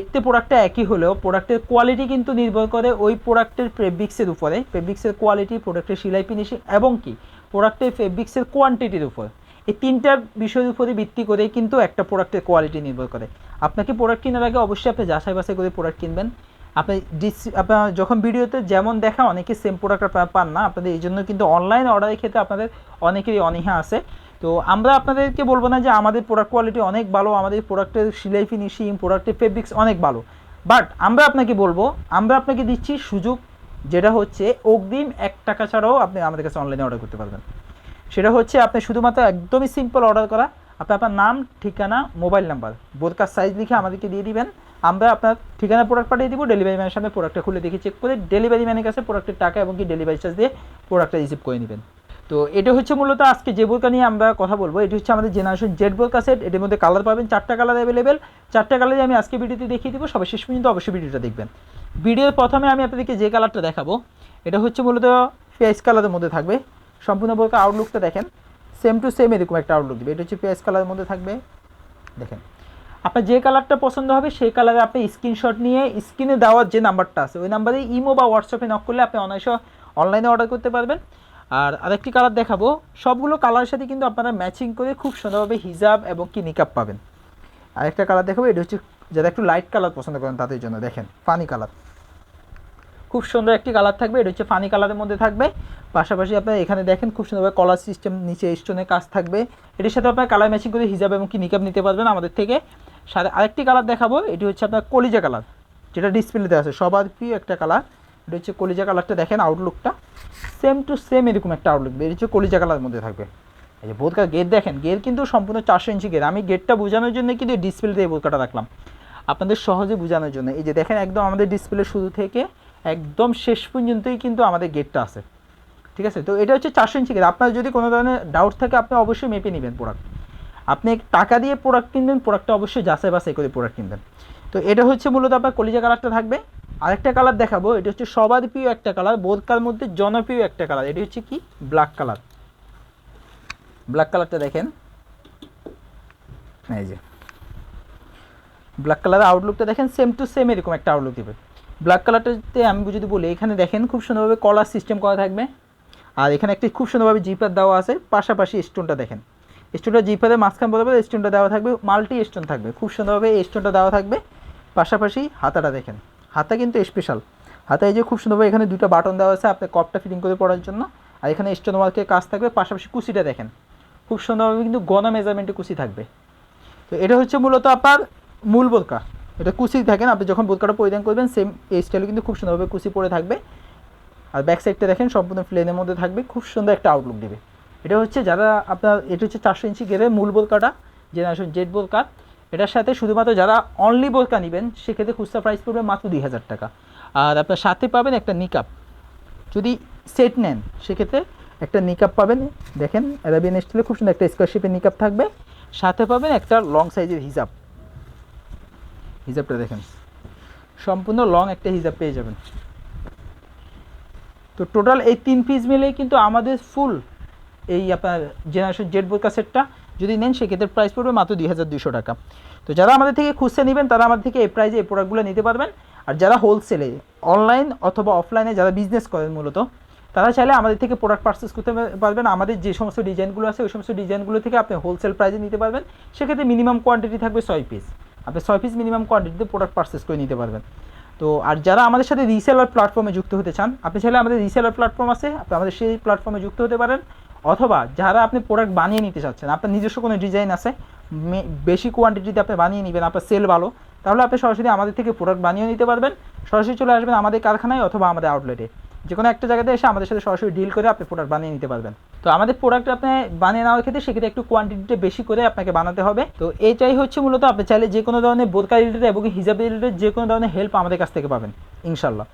দেখতে প্রোডাক্টটা একই হলেও প্রোডাক্টের কোয়ালিটি কিন্তু নির্ভর করে ওই প্রোডাক্টের ফেব্রিক্সের উপরে। ফেব্রিক্সের কোয়ালিটি প্রোডাক্টের সেলাই ফিনিশিং এবং কি? প্রোডাক্টের ফেব্রিক্সের কোয়ান্টিটির উপর। এই তিনটা বিষয়ের উপরে ভিত্তি করে কিন্তু একটা প্রোডাক্টের কোয়ালিটি নির্ভর করে। আপনাকে প্রোডাক্ট কেনার আগে অবশ্যই আপনি যাচাই বাছাই করে প্রোডাক্ট কিনবেন। আপনি ডিস আপনার যখন ভিডিওতে যেমন দেখা অনেকে সেম প্রোডাক্ট আপনারা পান না। আপনাদের এই জন্য কিন্তু অনলাইন অর্ডারের ক্ষেত্রে আপনাদের অনেকেরই অনীহা আছে। তো আমরা আপনাদেরকে বলব না যে আমাদের প্রোডাক্ট কোয়ালিটি অনেক ভালো, আমাদের প্রোডাক্টের সিলাই ফিনিশিং প্রোডাক্টের ফেব্রিক্স অনেক ভালো। বাট আমরা আপনাকে বলব, আমরা আপনাকে দিচ্ছি সুযোগ যেটা হচ্ছে অগ্রিম এক টাকা ছাড়াও আপনি আমাদের কাছে অনলাইনে অর্ডার করতে পারবেন। সেটা হচ্ছে আপনি শুধুমাত্র একদমই সিম্পল অর্ডার করা, আপনি আপনার নাম, ঠিকানা মোবাইল নাম্বার বোরকার সাইজ লিখে আমাদেরকে দিয়ে দিবেন। আমরা আপনার ঠিকানা প্রোডাক্ট পাঠিয়ে দিব ডেলিভারি ম্যানের সামনে প্রোডাক্টটা খুলে দেখে চেক করে ডেলিভারি ম্যানের কাছে প্রোডাক্টের টাকা এবং কি ডেলিভারি চার্জ দিয়ে প্রোডাক্টটা রিসিভ করে নেবেন। তো এটা হচ্ছে মূলত আজকে যে বোরকা নিয়ে আমরা কথা বলব, এটি হচ্ছে আমাদের জেনারেশন জেড বোরকা সেট এটির মধ্যে কালার পাবেন, চারটা কালার অ্যাভেলেবেল চারটা কালারে আমি আজকে ভিডিওতে দেখিয়ে দিব সবাই শেষ পর্যন্ত অবশ্যই ভিডিওটা দেখবেন। ভিডিওর প্রথমে আমি আপনাদেরকে যে কালারটা দেখাবো, এটা হচ্ছে মূলত পেঁয়াজ কালারের মধ্যে থাকবে। সম্পূর্ণ বোরকা আউটলুকটা দেখেন সেম টু সেম এরকম একটা আউটলুক দেবে। এটা হচ্ছে পেঁয়াজ কালারের মধ্যে থাকবে, দেখেন। আপনার যে কালারটা পছন্দ হবে, সেই কালারে আপনি স্ক্রিনশট নিয়ে স্ক্রিনে দেওয়ার যে নাম্বারটা আছে, ওই নাম্বারে ইমো বা হোয়াটসঅ্যাপে নক করলে আপনি অনায়াসে অনলাইনে অর্ডার করতে পারবেন। আর আরেকটি কালার দেখাবো। সবগুলো কালারের সাথে কিন্তু আপনারা ম্যাচিং করে খুব সুন্দরভাবে হিজাব এবং কি নিকাপ পাবেন। আরেকটা কালার দেখাবো, এটা হচ্ছে যারা একটু লাইট কালার পছন্দ করেন তাদের জন্য, দেখেন ফানি কালার খুব সুন্দর একটি কালার থাকবে, এটা হচ্ছে ফানি কালারের মধ্যে থাকবে। পাশাপাশি আপনারা এখানে দেখেন খুব সুন্দরভাবে কলার সিস্টেম নিচে স্টোনের কাজ থাকবে। এটির সাথে আপনার কালার ম্যাচিং করে হিজাব এবং কি নিকাপ নিতে পারবেন আমাদের থেকে। সাথে আরেকটি কালার দেখাবো, এটি হচ্ছে আপনার কলিজা কালার যেটা ডিসপ্লেতে আছে, সবার প্রিয় একটা কালার এটা হচ্ছে কলিজা কালারটা দেখেন আউটলুকটা সেম টু সেম এরকম একটা আউটলুক এটা হচ্ছে কলিজা কালারের মধ্যে থাকবে। এই যে গেট দেখেন, গেট কিন্তু সম্পূর্ণ চারশো ইঞ্চি গেট। আমি গেটটা বোঝানোর জন্য কিন্তু ডিসপ্লেতে এই বোধকাটা রাখলাম। আপনাদের সহজে বোঝানোর জন্য। এই যে দেখেন একদম আমাদের ডিসপ্লে শুরু থেকে একদম শেষ পর্যন্তই কিন্তু আমাদের গেটটা আছে। ঠিক আছে? তো এটা হচ্ছে চারশো ইঞ্চি গেট। আপনার যদি কোনো ধরনের ডাউট থাকে, আপনি অবশ্যই মেপে নেবেন প্রোডাক্ট আপনি টাকা দিয়ে প্রোডাক্ট কিনবেন প্রোডাক্টটা অবশ্যই যাচাই বাছাই করে প্রোডাক্ট কিনবেন। তো এটা হচ্ছে মূলত আপনার কলিজা কালারটা থাকবে। আরেকটা কালার দেখাবো, এটা হচ্ছে সবার প্রিয় একটা কালার বোধকার মধ্যে জনপ্রিয় একটা কালার এটি হচ্ছে কি? ব্ল্যাক কালার ব্ল্যাক কালারটা দেখেন। এই যে। ব্ল্যাক কালারের আউটলুকটা দেখেন সেম টু সেম এরকম একটা আউটলুক দেবে। ব্ল্যাক কালারটাতে আমি যদি বলি, এখানে দেখেন খুব সুন্দরভাবে কলার সিস্টেম করা থাকবে। আর এখানে একটি খুব সুন্দরভাবে জিপার দেওয়া আছে, পাশাপাশি স্টোনটা দেখেন। স্টোনটা জিপারের মাঝখান বরাবর স্টোনটা দেওয়া থাকবে মাল্টি স্টোন থাকবে। খুব সুন্দরভাবে স্টোনটা দেওয়া থাকবে, পাশাপাশি হাতাটা দেখেন। হাতা কিন্তু স্পেশাল হাতায় এই যে খুব সুন্দরভাবে এখানে দুটো বাটন দেওয়া আছে আপনার কপটা ফিটিং করে পড়ার জন্য। আর এখানে স্টোন ওয়ার্কের কাজ থাকবে, পাশাপাশি কুচিটা দেখেন। খুব সুন্দরভাবে কিন্তু গণ মেজারমেন্টে কুচি থাকবে। তো এটা হচ্ছে মূলত আপনার মূল বোরকা। এটা কুচি থাকেন আপনি যখন বোরকাটা পরিধান করবেন সেম এই স্টাইলে কিন্তু খুব সুন্দরভাবে কুচি পরে থাকবে। আর ব্যাক সাইডটা দেখেন, সম্পূর্ণ প্লেনের মধ্যে থাকবে, খুব সুন্দর একটা আউটলুক দেবে। এটা হচ্ছে যারা আপনার, এটা হচ্ছে চারশো ইঞ্চি গেলে মূল বোরকাটা জেনারেশন জেড বোরকা। এটার সাথে শুধুমাত্র যারা অনলি বোরকা নেবেন, সেক্ষেত্রে খুচরা প্রাইস পড়বে মাত্র দুই হাজার টাকা। আর আপনার সাথে পাবেন একটা নিকাপ যদি সেট নেন, সেক্ষেত্রে একটা নিকাপ পাবেন। দেখেন অ্যারাবিয়ান স্টাইলে খুব সুন্দর একটা স্কোয়ার শেপের নিকাপ থাকবে। সাথে পাবেন একটা লং সাইজের হিজাব হিজাবটা দেখেন, সম্পূর্ণ লং একটা হিজাব পেয়ে যাবেন। তো টোটাল এই তিন পিস মিলেই কিন্তু আমাদের ফুল এই আপনার জেনারেশন জেট বোরকা সেটটা যদি নেন, সেক্ষেত্রে প্রাইস পড়বে মাত্র দুই হাজার দুশো টাকা। তো যারা আমাদের থেকে খুচরা নেবেন, তারা আমাদের থেকে এই প্রাইজে এই প্রোডাক্টগুলো নিতে পারবেন। আর যারা হোলসেলে অনলাইন অথবা অফলাইনে যারা বিজনেস করেন মূলত, তারা চাইলে আমাদের থেকে প্রোডাক্ট পারচেস করতে পারবেন। আমাদের যে সমস্ত ডিজাইনগুলো আছে, ওই সমস্ত ডিজাইনগুলো থেকে আপনি হোলসেল প্রাইজে নিতে পারবেন। সেক্ষেত্রে মিনিমাম কোয়ান্টিটি থাকবে ছয় পিস আপনি ছয় পিস মিনিমাম কোয়ান্টিটিতে প্রোডাক্ট পারচেস করে নিতে পারবেন। তো আর যারা আমাদের সাথে রিসেলার প্ল্যাটফর্মে যুক্ত হতে চান, আপনি চাইলে আমাদের রিসেলার প্ল্যাটফর্ম আছে, আপনি আমাদের সেই প্ল্যাটফর্মে যুক্ত হতে পারেন। অথবা যারা আপনি প্রোডাক্ট বানিয়ে নিতে চাচ্ছেন, আপনার নিজস্ব কোনো ডিজাইন আছে বেশি কোয়ান্টিটিতে আপনি বানিয়ে নেবেন, আপনার সেল ভালো, তাহলে আপনি সরাসরি আমাদের থেকে প্রোডাক্ট বানিয়ে নিতে পারবেন, সরাসরি চলে আসবেন আমাদের কারখানায় অথবা আমাদের আউটলেটে যে কোনো একটা জায়গাতে এসে আমাদের সাথে সরাসরি ডিল করে আপনি প্রোডাক্ট বানিয়ে নিতে পারবেন। তো আমাদের প্রোডাক্ট আপনি বানিয়ে নেওয়ার ক্ষেত্রে সেক্ষেত্রে একটু কোয়ান্টিটিতে বেশি করে আপনাকে বানাতে হবে। তো এইটাই হচ্ছে মূলত আপনি চাইলে যে কোনো ধরনের বোরকা রিলেটেড এবং হিজাব রিলেটেড যে কোনো ধরনের হেল্প আমাদের কাছ থেকে পাবেন ইনশাল্লাহ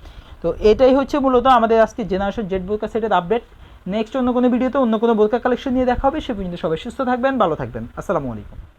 তো এটাই হচ্ছে মূলত আমাদের আজকে জেনারেশন জেড বোরকা সেটের আপডেট নেক্সট অন্য কোনো ভিডিওতে অন্য কোনো বোরকা কালেকশন নিয়ে দেখা হবে। সে পর্যন্ত সবাই সুস্থ থাকবেন, ভালো থাকবেন। আসসালামু আলাইকুম।